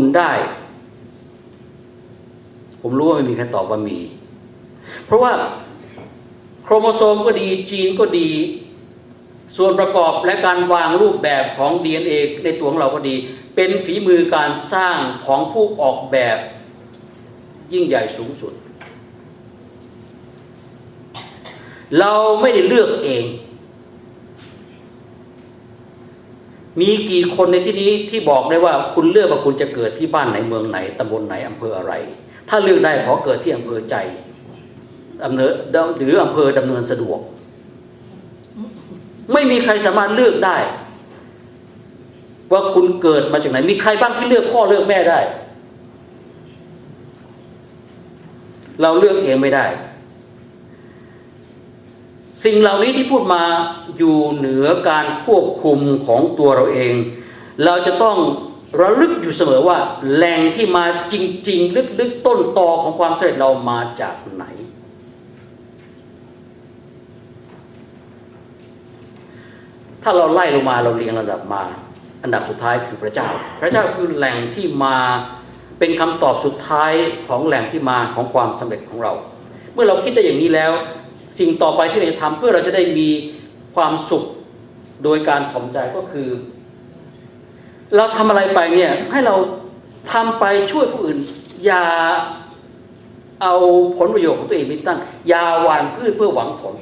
คุณได้ ผมรู้ว่าไม่มีใครตอบว่ามี เพราะว่าโครโมโซมก็ดีจีนก็ดี ส่วนประกอบและการวางรูปแบบของ DNA ในตัวของเราก็ดี เป็นฝีมือการสร้างของผู้ออกแบบ ยิ่งใหญ่สูงสุด เราไม่ได้เลือกเอง มีกี่คนในที่นี้ที่บอกได้ว่าคุณเลือกว่าคุณจะเกิดที่บ้านไหนเมืองไหนตำบลไหนอำเภออะไร ถ้าเลือกได้ขอเกิดที่อำเภอใจอำเภอหรืออำเภอดำเนินสะดวก ไม่มีใครสามารถเลือกได้ ว่าคุณเกิดมาจากไหน มีใครบ้างที่เลือกพ่อเลือกแม่ได้ เราเลือกเองไม่ได้ สิ่งเหล่านี้ที่พูดมาอยู่เหนือการควบคุมของตัวเราเอง เราจะต้องระลึกอยู่เสมอว่าแหล่งที่มาจริง ๆ ลึกๆต้นตอของความสำเร็จเรามาจากไหน ถ้าเราไล่ลงมาเราเรียงระดับมา อันดับสุดท้ายคือพระเจ้า พระเจ้าคือแหล่งที่มาเป็นคำตอบสุดท้ายของแหล่งที่มาของความสำเร็จของเรา เมื่อเราคิดได้อย่างนี้แล้ว สิ่งต่อไปที่เราจะทำเพื่อเราจะได้มีความสุขโดยการถ่อมใจก็คือ เราทำอะไรไปเนี่ยให้เราทำไปช่วยผู้อื่น อย่าเอาผลประโยชน์ของตัวเองเป็นตั้ง อย่าหวานพืชเพื่อหวังผล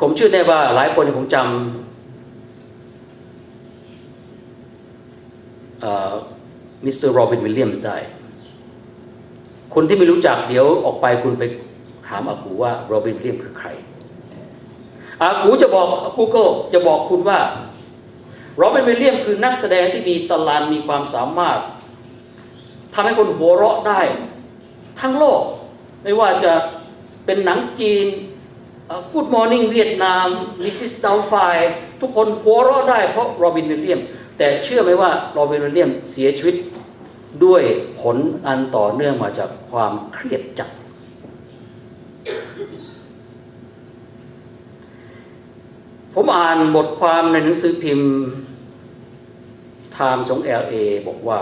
ผมเชื่อได้ว่าหลายคนผมจำมิสเตอร์โรบินวิลเลียมส์ได้ คนที่ไม่รู้จักเดี๋ยวออกไปคุณไปถามอากูว่าโรบินวิลเลียมคือใคร อากูจะบอกกูเกิลจะบอกคุณว่าโรบินวิลเลียมคือนักแสดงที่มีตลานมีความสามารถทำให้คนหัวเราะได้ ทั้งโลก ไม่ว่าจะเป็นหนังจีน Good Morning เวียดนาม Mrs. Doubtfire ทุกคนหัวเราะได้เพราะโรบินวิลเลียม แต่เชื่อไหมว่าโรบินวิลเลียมเสียชีวิต ด้วยผลอันต่อเนื่องมาจากความเครียดจัด ผมอ่านบทความในหนังสือพิมพ์ Time ของ LA บอกว่า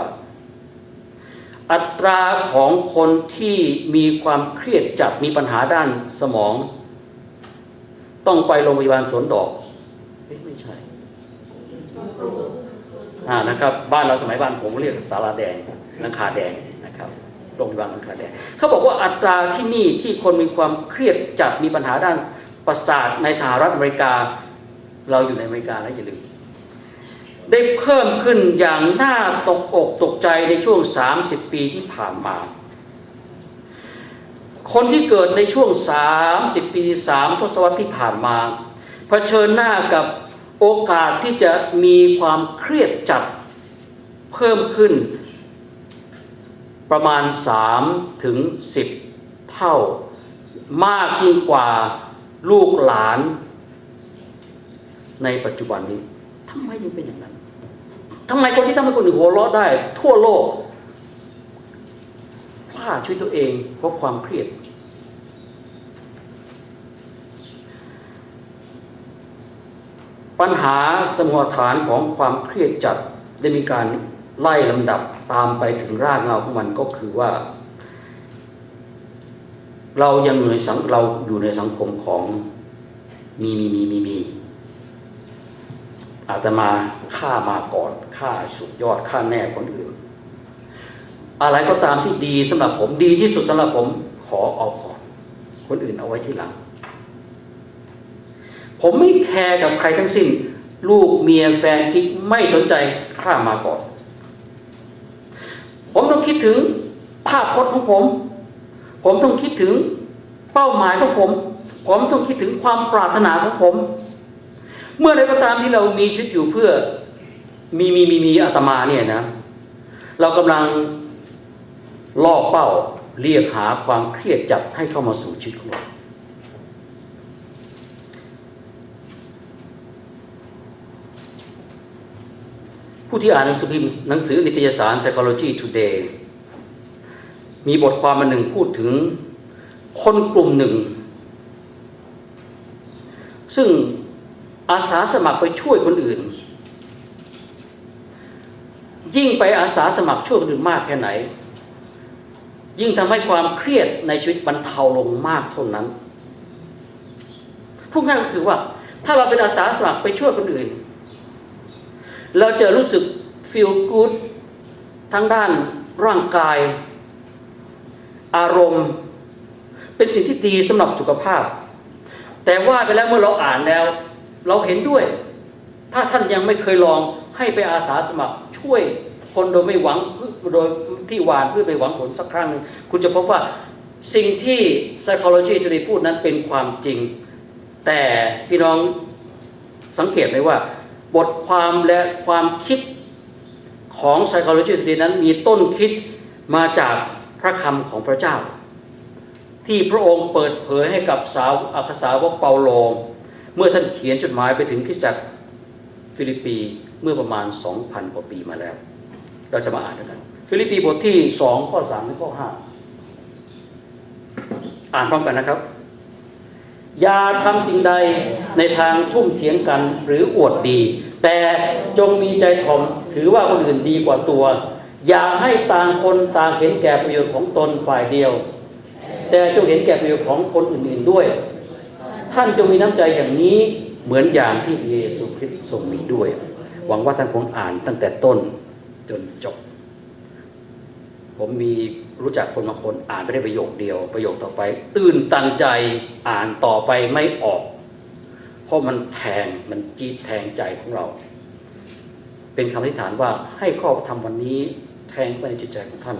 อัตราของคนที่มีความเครียดจัดมีปัญหาด้านสมอง ต้องไปโรงพยาบาลสวนดอกไม่ใช่อ่านะครับ บ้านเราสมัยบ้านผมเรียกสาราแดง นังคาแดงนะครับโรงพยาบาลนังคาแดงเขาบอกว่าอัตราที่นี่ที่คนมีความเครียดจัดมีปัญหาด้านประสาทในสหรัฐอเมริกา เราอยู่ในอเมริกาแล้วอย่าลืมได้เพิ่มขึ้นอย่างน่าตกอกตกใจในช่วง 30 ปีที่ผ่านมา คนที่เกิดในช่วง 30 ปี 3 ทศวรรษที่ผ่านมาเผชิญหน้ากับโอกาสที่จะมีความเครียดจัดเพิ่มขึ้น ประมาณ 3 ถึง 10 เท่า มากยิ่งกว่าลูกหลาน ในปัจจุบันนี้ทำไมยังเป็นอย่างนั้นทำไมคนที่ทำให้คนอื่นหัวเราะได้ ทั่วโลกพลาช่วยตัวเองเพราะความเครียด ปัญหาสมุฐานของความเครียดจัดได้มีการ ไล่ลำดับตามไปถึงรากเงาของมันก็คือว่า เรายังอยู่ในสังเราอยู่ในสังคมของมีมีมีมีมีอาตมาฆ่ามาก่อนฆ่าสุดยอดฆ่าแน่คนอื่น อะไรก็ตามที่ดีสำหรับผมดีที่สุดสำหรับผมขอเอาก่อน คนอื่นเอาไว้ที่หลัง ผมไม่แคร์กับใครทั้งสิ้น ลูกเมียแฟนกิ๊กไม่สนใจข้ามาก่อน ผมต้องคิดถึงภาพพจน์ของผม ผมต้องคิดถึงเป้าหมายของผม ผมต้องคิดถึงความปรารถนาของผม เมื่อใดก็ตามที่เรามีชีวิตอยู่เพื่อมีมีมีมีอาตมาเนี่ยนะ เรากำลังล่อเป้าเรียกหาความเครียดจัดให้เข้ามาสู่ชีวิตของเรา ผู้ที่อ่านหนังสือพิมพ์หนังสือนิตยสาร Psychology Today มีบทความมาหนึ่งพูดถึงคนกลุ่มหนึ่ง ซึ่งอาสาสมัครไปช่วยคนอื่น ยิ่งไปอาสาสมัครช่วยคนอื่นมากแค่ไหน ยิ่งทำให้ความเครียดในชีวิตบรรเทาลงมากเท่านั้นพูดง่ายก็คือว่า ถ้าเราเป็นอาสาสมัครไปช่วยคนอื่น เราจะรู้สึก feel good ทั้งด้านร่างกาย อารมณ์ เป็นสิ่งที่ดีสำหรับสุขภาพ แต่ว่าไปแล้วเมื่อเราอ่านแล้ว เราเห็นด้วย ถ้าท่านยังไม่เคยลองให้ไปอาสาสมัครช่วยคนโดยไม่หวังโดยที่หวานเพื่อไปหวังผลสักครั้งหนึ่งคุณจะพบว่าสิ่งที่ psychology จะได้พูดนั้นเป็นความจริง แต่พี่น้องสังเกตไหมว่า บทความและความคิดของ psychology today นั้นมีต้นคิดมาจากพระคำของพระเจ้า ที่พระองค์เปิดเผยให้กับสาวอักษาวกเปาโลเมื่อท่านเขียนจดหมายไปถึงคริสตจักรฟิลิปปีเมื่อประมาณ 2,000 กว่าปีมาแล้ว เราจะมาอ่านด้วยกัน ฟิลิปปีบทที่ 2 ข้อ3ถึงข้อ 5 อ่านพร้อมกันนะครับ อย่าทำสิ่งใดในทางทุ่มเถียงกันหรืออวดดี แต่จงมีใจถ่อมถือว่าคนอื่นดีกว่าตัว อย่าให้ต่างคนต่างเห็นแก่ประโยชน์ของตนฝ่ายเดียว แต่จงเห็นแก่ประโยชน์ของคนอื่นๆด้วย ท่านจงมีน้ำใจอย่างนี้เหมือนอย่างที่เยซูคริสต์ทรงมีด้วย หวังว่าท่านคงอ่านตั้งแต่ต้นจนจบ ผมมี รู้จักคนบางคนอ่านไม่ได้ประโยคเดียว ประโยคต่อไป ตื่นตันใจอ่านต่อไปไม่ออก เพราะมันแทงมันจี๊ดแทงใจของเรา เป็นคำอธิษฐานว่าให้ข้อธรรมวันนี้แทงไปในจิตใจของท่าน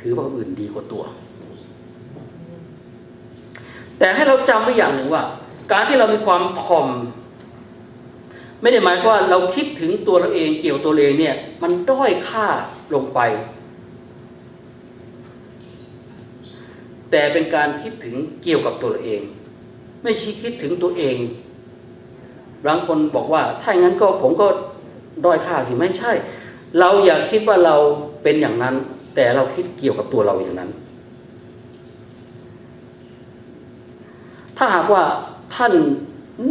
ถือว่าอื่นดีกว่าตัว แต่ให้เราจำไว้อย่างหนึ่งว่า การที่เรามีความถ่อมไม่ได้หมายความว่าเราคิดถึงตัวเราเองเกี่ยวตัวเองเนี่ย มันด้อยค่า ลงไป แต่เป็นการคิดถึงเกี่ยวกับตัวเอง ไม่ใช่คิดถึงตัวเองบางคนบอกว่าถ้าอย่างนั้นก็ผมก็ด้อยค่าสิไม่ใช่ เราอย่าคิดว่าเราเป็นอย่างนั้น แต่เราคิดเกี่ยวกับตัวเราอย่างนั้น ถ้าหากว่าท่าน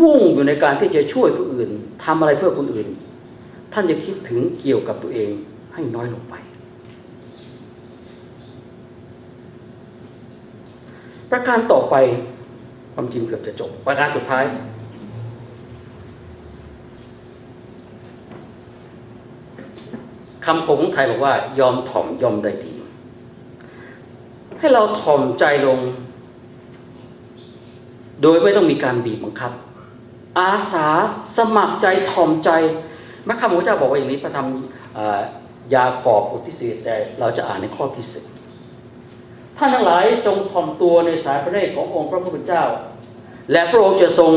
มุ่งอยู่ในการที่จะช่วยผู้อื่นทำอะไรเพื่อคนอื่น ท่านจะคิดถึงเกี่ยวกับตัวเอง ให้น้อยลงไป ประการต่อไปความจริงเกือบจะจบ ประการสุดท้าย คำของไทยบอกว่ายอมถ่อมยอมได้ดี ให้เราถ่อมใจลง โดยไม่ต้องมีการบีบบังคับ อาสาสมัครใจถ่อมใจพระคำของพระเจ้าบอกว่าอย่างนี้พระธรรม ยากอบบทที่สี่แต่เราจะอ่านในข้อที่สิบท่านทั้งหลายจงถ่อมตัวในสายพระเนตรขององค์พระผู้เป็นเจ้า และพระองค์จะทรง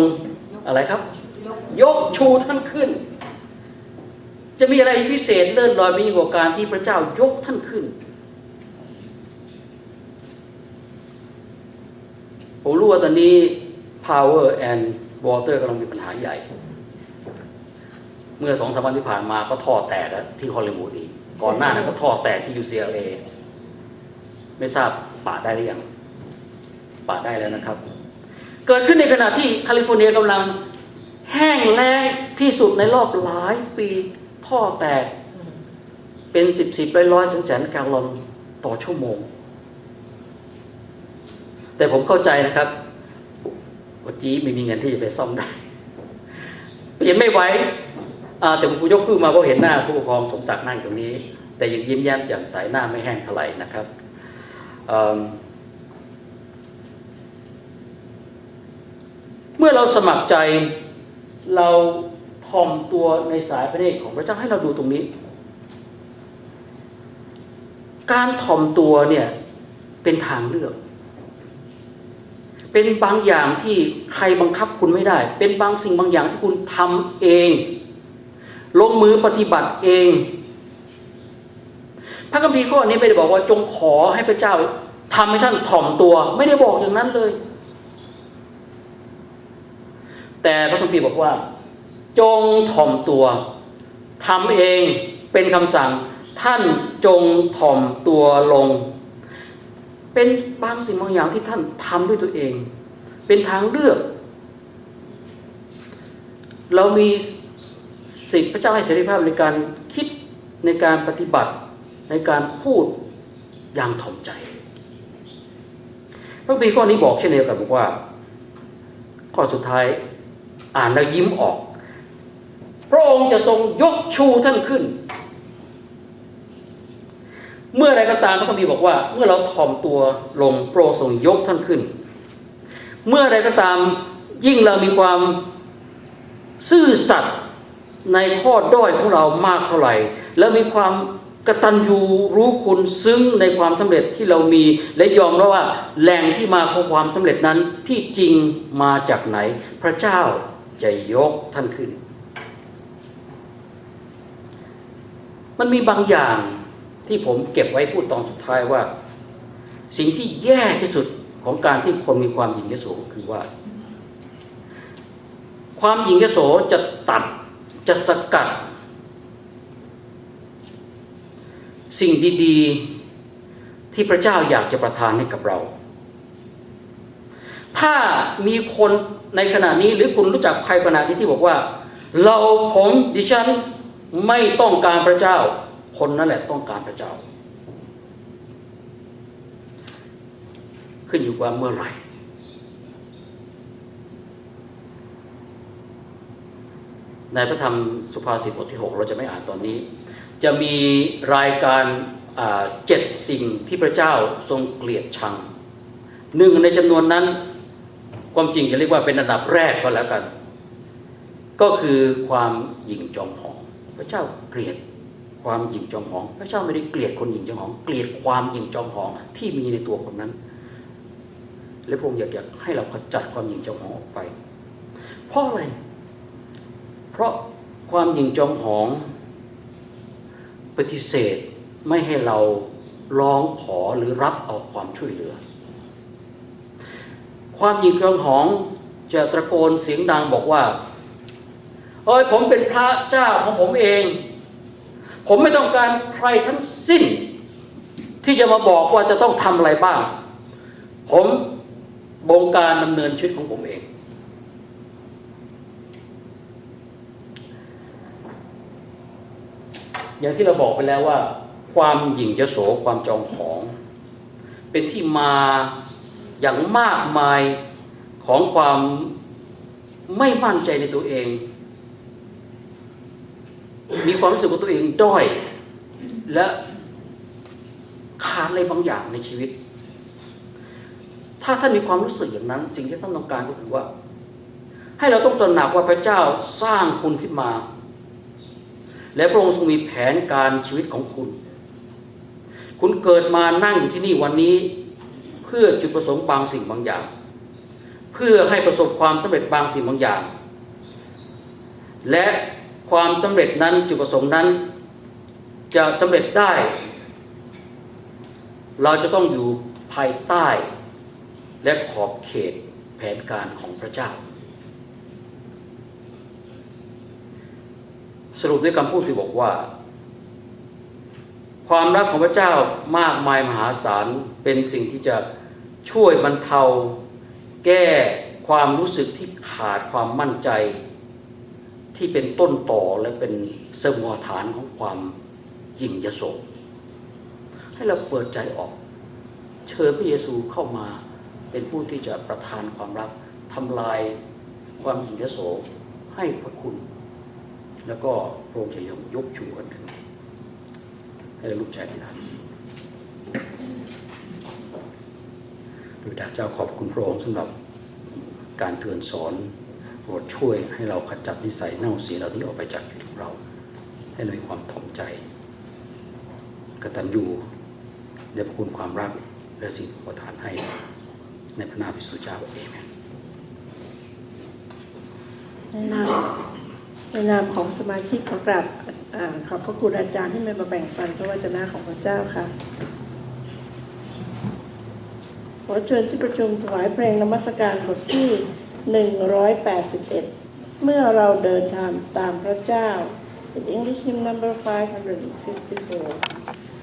อะไรครับ ยกชูท่านขึ้น จะมีอะไรพิเศษเลื่อนลอยมีกว่าการที่พระเจ้ายกท่านขึ้น ผมรู้ว่าตอนนี้ power and water กำลังมีปัญหาใหญ่ เมื่อสองสามวันที่ผ่านมาก็ท่อแตกแล้วที่ฮอลลีวูดอีก ก่อนหน้านั้นก็ท่อแตกที่ UCLA ไม่ทราบปาได้หรือยังปาได้แล้วนะครับ เกิดขึ้นในขณะที่แคลิฟอร์เนียกำลัง แห้งแล้งที่สุดในรอบหลายปีท่อแตก เป็นสิบสิบร้อยร้อยแสนแสนแกลลอนต่อชั่วโมง แต่ผมเข้าใจนะครับว่าจีไม่มีเงินที่จะไปซ่อมได้เปลี่ยนไม่ไหว อ่าแต่ผมยกขึ้นมาเพราะเห็นหน้าผู้ปกครองสมศักดิ์นั่งอยู่ตรงนี้ แต่ยังยิ้มแย้มแจ่มใสหน้าไม่แห้งเท่าไหร่นะครับเมเมื่อเราสมัครใจเราถ่อมตัวในสายพระเนตรของพระเจ้าให้เราดูตรงนี้ การถ่อมตัวเนี่ยเป็นทางเลือก เป็นบางอย่างที่ใครบังคับคุณไม่ได้ เป็นบางสิ่งบางอย่างที่คุณทำเอง ลงมือปฏิบัติเอง พระคัมภีร์ข้อนี้ไม่ได้บอกว่าจงขอให้พระเจ้าทำให้ท่านถ่อมตัว ไม่ได้บอกอย่างนั้นเลย แต่พระคัมภีร์บอกว่า จงถ่อมตัวทำเองเป็นคำสั่ง ท่านจงถ่อมตัวลง เป็นบางสิ่งบางอย่างที่ท่านทำด้วยตัวเอง เป็นทางเลือก เรามี สิทธิพระเจ้าให้เสรีภาพในการคิดในการปฏิบัติในการพูดอย่างถ่อมใจ พระคัมภีข้อนี้บอกเช่นเดียวกันบอกว่า ข้อสุดท้ายอ่านแล้วยิ้มออก พระองค์จะทรงยกชูท่านขึ้น เมื่อไรก็ตามพระคัมภีร์บอกว่า เมื่อเราถ่อมตัวลงพระองค์ทรงยกท่านขึ้น เมื่อไรก็ตามยิ่งเรามีความซื่อสัตย์ ในข้อด้อยของเรามากเท่าไหร่ แล้วมีความกตัญญูรู้คุณซึ้งในความสำเร็จที่เรามี และยอมรับว่าแหล่งที่มาของความสำเร็จนั้นที่จริงมาจากไหน พระเจ้าจะยกท่านขึ้น มันมีบางอย่างที่ผมเก็บไว้พูดตอนสุดท้ายว่า สิ่งที่แย่ที่สุดของการที่คนมีความหยิ่งยโสคือว่า ความหยิ่งยโสจะตัด จะสกัด สิ่งดีๆ ที่พระเจ้าอยากจะประทานให้กับเรา ถ้ามีคนในขณะนี้หรือคุณรู้จักใครขณะนี้ที่บอกว่า เราผมดิฉันไม่ต้องการพระเจ้า คนนั่นแหละต้องการพระเจ้า ขึ้นอยู่ว่าเมื่อไหร่ ในพระธรรมสุภาษิตบทที่ 6 เราจะไม่อ่านตอนนี้ จะมีรายการเจ็ดสิ่งที่พระเจ้าทรงเกลียดชังหนึ่งในจำนวนนั้นความจริงจะเรียกว่าเป็นอันดับแรกก็แล้วกัน ก็คือความหยิ่งจองหอง พระเจ้าเกลียดความหยิ่งจองหอง พระเจ้าไม่ได้เกลียดคนหยิ่งจองหอง เกลียดความหยิ่งจองหองที่มีในตัวคนนั้น และพระองค์อยากให้เราขจัดความหยิ่งจองหองออกไป เพราะอะไร เพราะความหยิ่งจองหอง ปฏิเสธไม่ให้เราร้องขอหรือรับเอาความช่วยเหลือ ความหยิ่งจองหองจะตะโกนเสียงดังบอกว่าเอ้ยผมเป็นพระเจ้าของผมเอง ผมไม่ต้องการใครทั้งสิ้น ที่จะมาบอกว่าจะต้องทำอะไรบ้าง ผมบงการดำเนินชีวิตของผมเอง อย่างที่เราบอกไปแล้วว่า ความหยิ่งยโสความจองหอง เป็นที่มาอย่างมากมายของความไม่มั่นใจในตัวเอง มีความรู้สึกว่าตัวเองด้อย และขาดอะไรบางอย่างในชีวิต ถ้าท่านมีความรู้สึกอย่างนั้น สิ่งที่ท่านต้องการก็คือว่า ให้เราต้องตระหนักว่าพระเจ้าสร้างคุณขึ้นมา และพระองค์ทรงมีแผนการชีวิตของคุณ คุณเกิดมานั่งอยู่ที่นี่วันนี้ เพื่อจุดประสงค์บางสิ่งบางอย่าง เพื่อให้ประสบความสำเร็จบางสิ่งบางอย่าง และความสำเร็จนั้นจุดประสงค์นั้น จะสำเร็จได้ เราจะต้องอยู่ภายใต้ และขอบเขตแผนการของพระเจ้า สรุปด้วยคำพูดที่บอกว่า ความรักของพระเจ้ามากมายมหาศาลเป็นสิ่งที่จะช่วยบรรเทา แก้ความรู้สึกที่ขาดความมั่นใจ ที่เป็นต้นต่อและเป็นสมอฐานของความยิ่งยโสให้เราเปิดใจออก เชิญพระเยซูเข้ามาเป็นผู้ที่จะประทานความรักทำลายความยิ่งยโสให้พระคุณ แล้วก็พระองค์จะยกยกชูกันถึงให้ลุกใจที่นั้นโดยดาเจ้าขอบคุณพระองค์สำหรับการเตือนสอนโปรดช่วยให้เราขจัดนิสัยเน่าเสียเหล่านี้ออกไปจากชีวิตของเรา ให้เรามีความถ่อมใจ กตัญญูและพระคุณความรักและสิ่งประทานให้ในพระนามพระสุเจ้าเอเมนในนา ในนามของสมาชิกขอกราบอขอบพระคุณอาจารย์ที่มาแบ่งปันพระวจนะของพระเจ้าค่ะ ขอเชิญที่ประชุมถวายเพลงนมัสการบทที่ 181 เมื่อเราเดินทางตามพระเจ้า in English hymn number 554